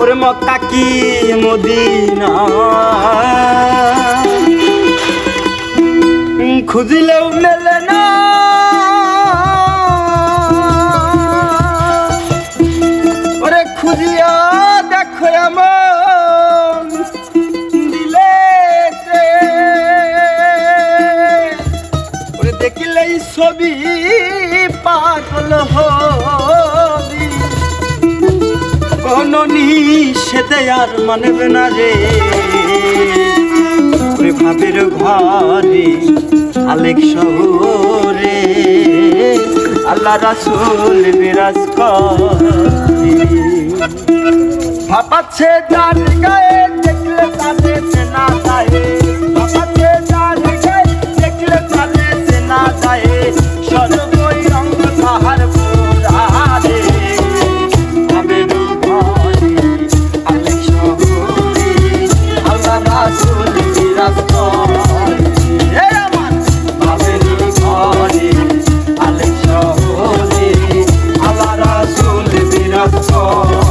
ওরে মক্কা কি মদিনা? খুঁজিলেও মেলে না। ওরে খুঁজিয়া দেখো এমন দিলে ওরে দেখিলেই ছবি পাগল নিষেধে আর মানবে না রে। ওরে ভাবের ঘরে, আলেক শহরে, আল্লাহ রাসুল বিরাজ করে। ভাপাচ্ছে তার গায়ে Oh.